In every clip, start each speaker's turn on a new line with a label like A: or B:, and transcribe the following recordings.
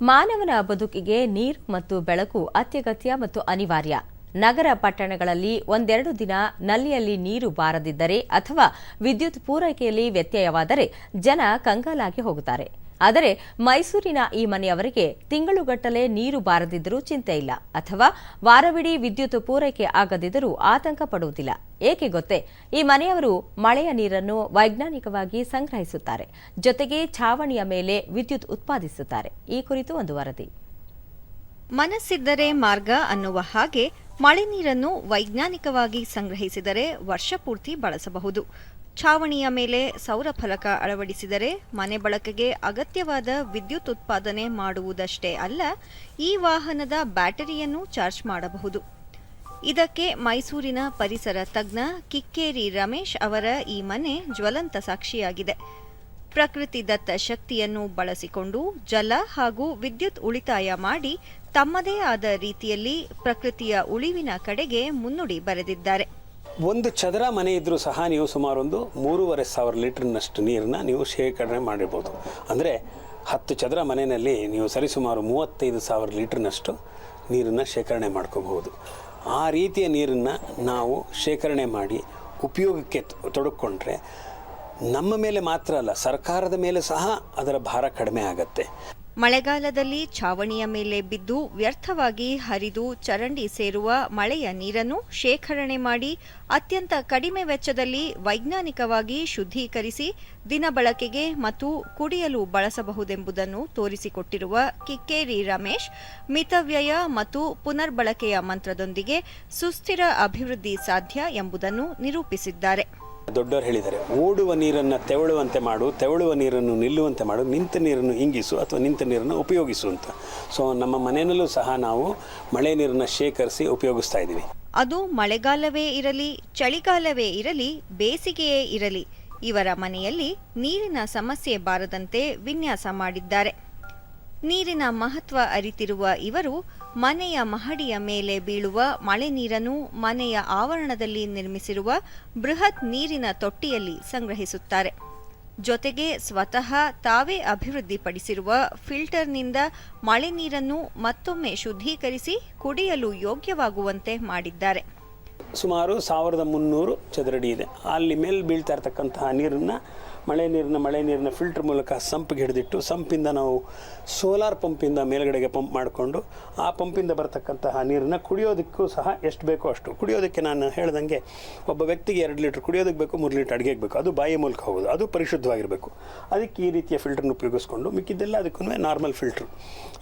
A: ಮಾನವನ ಬದುಕಿಗೆ ನೀರು ಮತ್ತು ಬೆಳಕು ಅತ್ಯಗತ್ಯ ಮತ್ತು ಅನಿವಾರ್ಯ. ನಗರ ಪಟ್ಟಣಗಳಲ್ಲಿ ಒಂದೆರಡು ದಿನ ನಲ್ಲಿಯಲ್ಲಿ ನೀರು ಬಾರದಿದ್ದರೆ ಅಥವಾ ವಿದ್ಯುತ್ ಪೂರೈಕೆಯಲ್ಲಿ ವ್ಯತ್ಯಯವಾದರೆ ಜನ ಕಂಗಾಲಾಗಿ ಹೋಗುತ್ತಾರೆ. ಆದರೆ ಮೈಸೂರಿನ ಈ ಮನೆಯವರಿಗೆ ತಿಂಗಳುಗಟ್ಟಲೆ ನೀರು ಬಾರದಿದ್ದರೂ ಚಿಂತೆ ಇಲ್ಲ. ಅಥವಾ ವಾರವಿಡೀ ವಿದ್ಯುತ್ ಪೂರೈಕೆ ಆಗದಿದ್ದರೂ ಆತಂಕ ಪಡುವುದಿಲ್ಲ. ಏಕೆ ಗೊತ್ತೇ? ಈ ಮನೆಯವರು ಮಳೆಯ ನೀರನ್ನು ವೈಜ್ಞಾನಿಕವಾಗಿ ಸಂಗ್ರಹಿಸುತ್ತಾರೆ. ಜೊತೆಗೆ ಛಾವಣಿಯ ಮೇಲೆ ವಿದ್ಯುತ್ ಉತ್ಪಾದಿಸುತ್ತಾರೆ. ಈ ಕುರಿತು ಒಂದು ವರದಿ.
B: ಮನಸ್ಸಿದ್ದರೆ ಮಾರ್ಗ ಅನ್ನುವ ಹಾಗೆ ಮಳೆ ನೀರನ್ನು ವೈಜ್ಞಾನಿಕವಾಗಿ ಸಂಗ್ರಹಿಸಿದರೆ ವರ್ಷಪೂರ್ತಿ ಬಳಸಬಹುದು. ಛಾವಣಿಯ ಮೇಲೆ ಸೌರ ಫಲಕ ಅಳವಡಿಸಿದರೆ ಮನೆ ಬಳಕೆಗೆ ಅಗತ್ಯವಾದ ವಿದ್ಯುತ್ ಉತ್ಪಾದನೆ ಮಾಡುವುದಷ್ಟೇ ಅಲ್ಲ, ಈ ವಾಹನದ ಬ್ಯಾಟರಿಯನ್ನು ಚಾರ್ಜ್ ಮಾಡಬಹುದು. ಇದಕ್ಕೆ ಮೈಸೂರಿನ ಪರಿಸರ ತಜ್ಞ ಕಿಕ್ಕೇರಿ ರಮೇಶ್ ಅವರ ಈ ಮನೆ ಜ್ವಲಂತ ಸಾಕ್ಷಿಯಾಗಿದೆ. ಪ್ರಕೃತಿ ದತ್ತ ಶಕ್ತಿಯನ್ನು ಬಳಸಿಕೊಂಡು ಜಲ ಹಾಗೂ ವಿದ್ಯುತ್ ಉಳಿತಾಯ ಮಾಡಿ ತಮ್ಮದೇ ಆದ ರೀತಿಯಲ್ಲಿ ಪ್ರಕೃತಿಯ ಉಳಿವಿನ ಕಡೆಗೆ ಮುನ್ನುಡಿ ಬರೆದಿದ್ದಾರೆ.
C: ಒಂದು ಚದರ ಮನೆ ಇದ್ದರೂ ಸಹ ನೀವು ಸುಮಾರು ಒಂದು ಮೂರುವರೆ ಸಾವಿರ ಲೀಟರ್ನಷ್ಟು ನೀರನ್ನ ನೀವು ಶೇಖರಣೆ ಮಾಡಿರ್ಬೋದು. ಅಂದರೆ ಹತ್ತು ಚದರ ಮನೆಯಲ್ಲಿ ನೀವು ಸರಿಸುಮಾರು ಮೂವತ್ತೈದು ಸಾವಿರ ಲೀಟರ್ನಷ್ಟು ನೀರನ್ನು ಶೇಖರಣೆ ಮಾಡ್ಕೋಬಹುದು. ಆ ರೀತಿಯ ನೀರನ್ನು ನಾವು ಶೇಖರಣೆ ಮಾಡಿ ಉಪಯೋಗಕ್ಕೆ ತೊಡಕೊಂಡ್ರೆ ನಮ್ಮ ಮೇಲೆ ಮಾತ್ರ ಅಲ್ಲ, ಸರ್ಕಾರದ ಮೇಲೆ ಸಹ ಅದರ ಭಾರ ಕಡಿಮೆ ಆಗತ್ತೆ.
B: ಮಳೆಗಾಲದಲ್ಲಿ ಛಾವಣಿಯ ಮೇಲೆ ಬಿದ್ದು ವ್ಯರ್ಥವಾಗಿ ಹರಿದು ಚರಂಡಿ ಸೇರುವ ಮಳೆಯ ನೀರನ್ನು ಶೇಖರಣೆ ಮಾಡಿ ಅತ್ಯಂತ ಕಡಿಮೆ ವೆಚ್ಚದಲ್ಲಿ ವೈಜ್ಞಾನಿಕವಾಗಿ ಶುದ್ಧೀಕರಿಸಿ ದಿನ ಬಳಕೆಗೆ ಮತ್ತು ಕುಡಿಯಲು ಬಳಸಬಹುದೆಂಬುದನ್ನು ತೋರಿಸಿಕೊಟ್ಟಿರುವ ಕಿಕ್ಕೇರಿ ರಮೇಶ್, ಮಿತವ್ಯಯ ಮತ್ತು ಪುನರ್ಬಳಕೆಯ ಮಂತ್ರದೊಂದಿಗೆ ಸುಸ್ಥಿರ ಅಭಿವೃದ್ಧಿ ಸಾಧ್ಯ ಎಂಬುದನ್ನು ನಿರೂಪಿಸಿದ್ದಾರೆ.
C: ದೊಡ್ಡವರು ಹೇಳಿದ್ದಾರೆ, ಓಡುವ ನೀರನ್ನು ತೆವಳುವಂತೆ ಮಾಡು, ತೆವಳುವ ನೀರನ್ನು ನಿಲ್ಲುವಂತೆ ಮಾಡು, ನಿಂತ ನೀರನ್ನು ಇಂಗಿಸು ಅಥವಾ ನಿಂತ ನೀರನ್ನು ಉಪಯೋಗಿಸು ಅಂತ. ಸೊ ನಮ್ಮ ಮನೆಯಲ್ಲೂ ಸಹ ನಾವು ಮಳೆ ನೀರನ್ನು ಶೇಖರಿಸಿ ಉಪಯೋಗಿಸ್ತಾ ಇದ್ದೀವಿ.
B: ಅದು ಮಳೆಗಾಲವೇ ಇರಲಿ, ಚಳಿಗಾಲವೇ ಇರಲಿ, ಬೇಸಿಗೆಯೇ ಇರಲಿ, ಇವರ ಮನೆಯಲ್ಲಿ ನೀರಿನ ಸಮಸ್ಯೆ ಬಾರದಂತೆ ವಿನ್ಯಾಸ ಮಾಡಿದ್ದಾರೆ. ನೀರಿನ ಮಹತ್ವ ಅರಿತಿರುವ ಇವರು ಮನೆಯ ಮಹಡಿಯ ಮೇಲೆ ಬೀಳುವ ಮಳೆ ನೀರನ್ನು ಮನೆಯ ಆವರಣದಲ್ಲಿ ನಿರ್ಮಿಸಿರುವ ಬೃಹತ್ ನೀರಿನ ತೊಟ್ಟಿಯಲ್ಲಿ ಸಂಗ್ರಹಿಸುತ್ತಾರೆ. ಜೊತೆಗೆ ಸ್ವತಃ ತಾವೇ ಅಭಿವೃದ್ಧಿಪಡಿಸಿರುವ ಫಿಲ್ಟರ್ನಿಂದ ಮಳೆ ನೀರನ್ನು ಮತ್ತೊಮ್ಮೆ ಶುದ್ಧೀಕರಿಸಿ ಕುಡಿಯಲು ಯೋಗ್ಯವಾಗುವಂತೆ ಮಾಡಿದ್ದಾರೆ.
C: ಸುಮಾರು ಸಾವಿರದ ಮುನ್ನೂರು ಚದರಡಿ ಇದೆ. ಅಲ್ಲಿ ಮೇಲೆ ಬೀಳ್ತಾ ಇರ್ತಕ್ಕಂತಹ ನೀರನ್ನು, ಮಳೆ ನೀರನ್ನ ಮಳೆ ನೀರನ್ನ ಫಿಲ್ಟರ್ ಮೂಲಕ ಸಂಪಿಗೆ ಹಿಡಿದಿಟ್ಟು ಸಂಪಿಂದ ನಾವು ಸೋಲಾರ್ ಪಂಪಿಂದ ಮೇಲ್ಗಡೆಗೆ ಪಂಪ್ ಮಾಡಿಕೊಂಡು, ಆ ಪಂಪಿಂದ ಬರತಕ್ಕಂತಹ ನೀರನ್ನು ಕುಡಿಯೋದಕ್ಕೂ ಸಹ ಎಷ್ಟು ಬೇಕೋ ಅಷ್ಟು. ಕುಡಿಯೋದಕ್ಕೆ ನಾನು ಹೇಳ್ದಂಗೆ ಒಬ್ಬ ವ್ಯಕ್ತಿಗೆ ಎರಡು ಲೀಟ್ರ್ ಕುಡಿಯೋದಕ್ಕೆ ಬೇಕು, ಮೂರು ಲೀಟ್ರ್ ಅಡುಗೆಗೆ ಬೇಕು. ಅದು ಬಾಯಿ ಮೂಲಕ ಹೋಗೋದು. ಅದು ಪರಿಶುದ್ಧವಾಗಿರಬೇಕು. ಅದಕ್ಕೆ ಈ ರೀತಿಯ ಫಿಲ್ಟರ್ನ ಉಪಯೋಗಿಸ್ಕೊಂಡು ಮಿಕ್ಕಿದ್ದೆಲ್ಲ ಅದಕ್ಕೂ ನಾರ್ಮಲ್ ಫಿಲ್ಟ್ರ್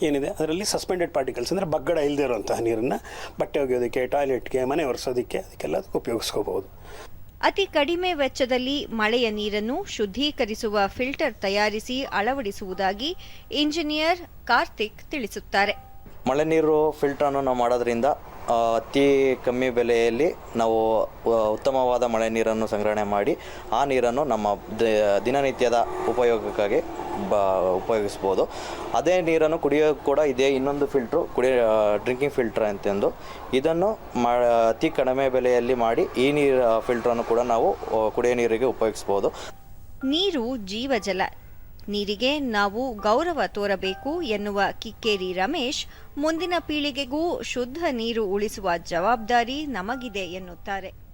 C: ಏನಿದೆ. ಅದರಲ್ಲಿ ಸಸ್ಪೆಂಡೆಡ್ ಪಾರ್ಟಿಕಲ್ಸ್ ಅಂದರೆ ಬಗ್ಗಡ ಇಲ್ಲದೆ ಇರುವಂತಹ ನೀರನ್ನು ಬಟ್ಟೆ ಒಗೆಯೋದಕ್ಕೆ ಟಾಯ್ಲೆಟ್ಗೆ ಮನೆ ಒರೆಸೋದಕ್ಕೆ ಅದಕ್ಕೆಲ್ಲ ಉಪಯೋಗಿಸ್ಕೋಬಹುದು.
B: ಅತಿ ಕಡಿಮೆ ವೆಚ್ಚದಲ್ಲಿ ಮಳೆಯ ನೀರನ್ನು ಶುದ್ಧೀಕರಿಸುವ ಫಿಲ್ಟರ್ ತಯಾರಿಸಿ ಅಳವಡಿಸುವುದಾಗಿ ಇಂಜಿನಿಯರ್ ಕಾರ್ತಿಕ್ ತಿಳಿಸುತ್ತಾರೆ.
D: ಮಳೆ ನೀರು ಫಿಲ್ಟ್ರನ್ನು ನಾವು ಮಾಡೋದ್ರಿಂದ ಅತಿ ಕಮ್ಮಿ ಬೆಲೆಯಲ್ಲಿ ನಾವು ಉತ್ತಮವಾದ ಮಳೆ ನೀರನ್ನು ಸಂಗ್ರಹಣೆ ಮಾಡಿ, ಆ ನೀರನ್ನು ನಮ್ಮ ದಿನನಿತ್ಯದ ಉಪಯೋಗಕ್ಕಾಗಿ ಬ, ಉಪಯೋಗಿಸ್ಬೋದು. ಅದೇ ನೀರನ್ನು ಕುಡಿಯೋ ಕೂಡ ಇದೇ ಇನ್ನೊಂದು ಫಿಲ್ಟ್ರು ಕುಡಿಯ ಡ್ರಿಂಕಿಂಗ್ ಫಿಲ್ಟರ್ ಅಂತಂದು. ಇದನ್ನು ಮಾ, ಅತಿ ಕಡಿಮೆ ಬೆಲೆಯಲ್ಲಿ ಮಾಡಿ ಈ ನೀರು ಫಿಲ್ಟ್ರನ್ನು ಕೂಡ ನಾವು ಕುಡಿಯೋ ನೀರಿಗೆ ಉಪಯೋಗಿಸ್ಬೋದು.
B: ನೀರು ಜೀವಜಲ ನೀರಿಗೆ ನಾವು ಗೌರವ ತೋರಬೇಕು ಎನ್ನುವ ಕಿಕ್ಕೇರಿ ರಮೇಶ್, ಮುಂದಿನ ಪೀಳಿಗೆಗೂ ಶುದ್ಧ ನೀರು ಉಳಿಸುವ ಜವಾಬ್ದಾರಿ ನಮಗಿದೆ ಎನ್ನುತ್ತಾರೆ.